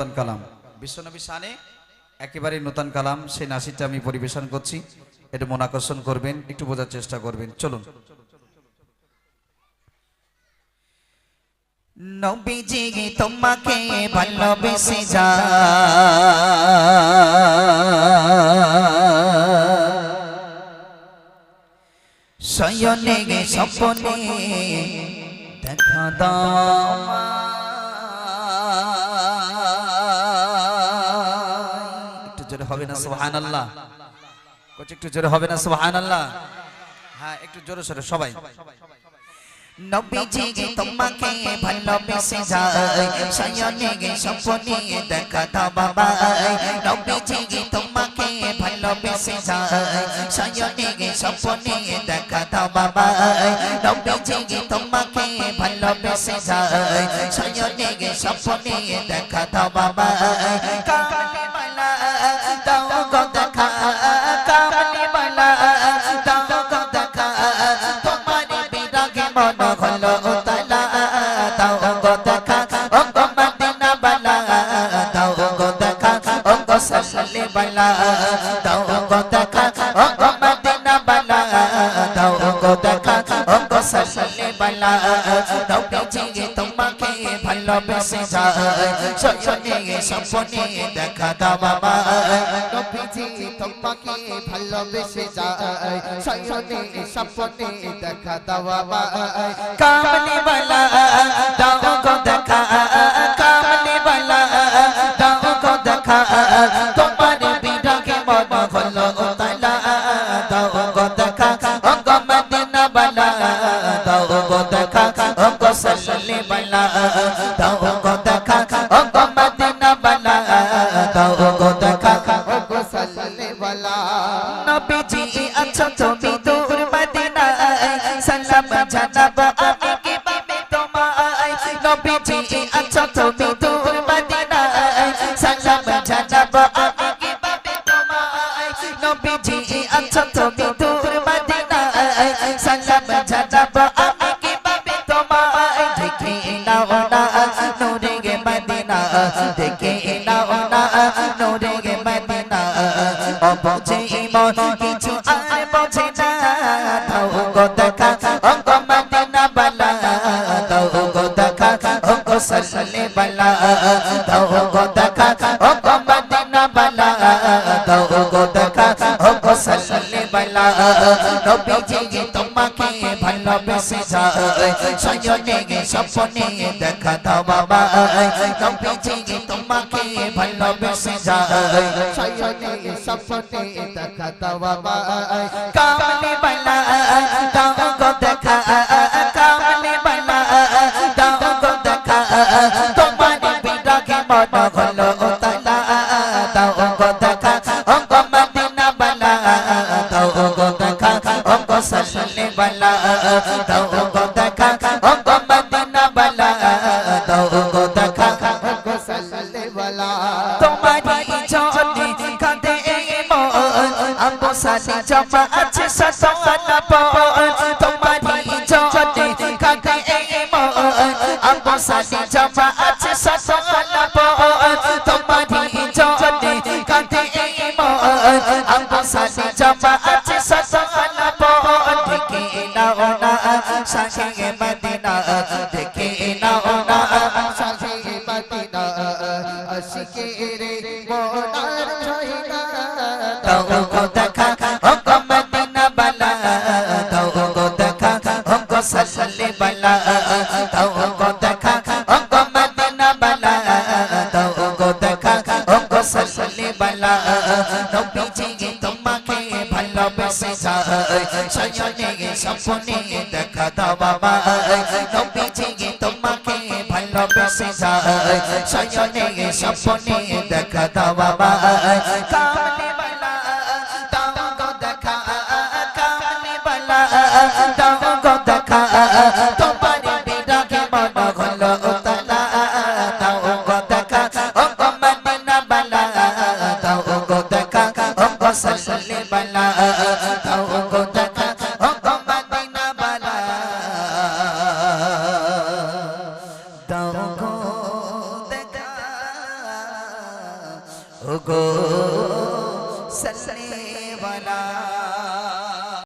নতুন কালাম। বিশ্বনবী শানে একেবারে নতুন কালাম, সেই নাসিরটা আমি পরিবেশন করছি। একটু মন আকর্ষণ করবেন, একটু বোঝার চেষ্টা করবেন। চলুন। নবীজি, তোমাকে ভালোবেসে যা। শয়নে গে দেখা দাও হবে না সুহান আল্লাহ একটু জোরে হবে না সুহান আল্লাহ হ্যাঁ একটু জোরে সরে, সবাই। ভালোবেসে যায় শয়নে গে স্বপ্নে দেখা দেখা দাও বাবা। দেখা কামলি বালা গো দেখা তোমার বিরাগে মন হলো তালা গো দেখা ও গো মদিনা বালা দাও দেখা সাল্লে বালা বেঁচে তোমাকে ভালোবেসে যায় সজনে সপনে দেখা দাও বাবা। নবীজি তোমাকে ভালোবেসে যায় শয়নে সপনে দেখা দাও বাবা। কামলি বালা দাও দেখা। গো দেখা ও গো সাল্লে বালা দাও গো দেখা ও গো মদিনা বালা দাও গো দেখা ওগো সাল্লে বালা নবীজি আছো তুমি দূর মদিনায় সালাম জানাব আমি কি পাবে তোমায় নবীজি আছো তুমি দূর মদিনায় সালাম জানাব আমি কি পাবে তোমায় নবীজি আছো তুমি দূর মদিনায় নাও না নূরে গে মদিনা দেখে নাও না নূরে গে মদিনা অবুঝে মন কিছু আর বোঝে না দাও গো দেখা ও গো মদিনা বালা দাও গো দেখা ও গো সাল্লে বালা দাও গো দেখা ও গো মদিনা বালা দাও গো দেখা ও গো সাল্লে বালা নবীজি তোমাকে ভালোবেসে যায়। সজনে স্বপ্নে দেখা দাও বাবা। নবীজি তোমাকে ভালোবেসে যায়। শয়নে স্বপ্নে দেখা দাওয়া বাই কামলি বালা, দাও গো দেখা। কামলি বালা, দাও গো দেখা। তোমার বিরাগে মন দেখা ও সাল্লে বালা, দাও গো দেখা ও গো মদিনা বালা, দাও গো দেখা ওগো সাল্লে বালা। তোমারি জনে কাঁদে মন আম্বো সাথে জমা আছে সতলা পন তোমারি জনে কাঁদে মন আম্বো সাথে জমা আছে সতলা পন তোমারি জনে কাঁদে মন আম্বো সাথে জমা আশিকে রে মোনার ছয়না দাও গো দেখা দাও নবীজি ভালোবেসে যায় সজনে স্বপ্নে দেখা দাও বাবা কামলি বালা দাও গো দেখা কামলি বালা দাও গো দেখা তোমার বিরাগে মন হলো তালা দাও গো দেখা ও গো মদিনা বালা দাও গো দেখা ও গো সাল্লে বালা দাও গো দেখা ওগো সল্লে वाला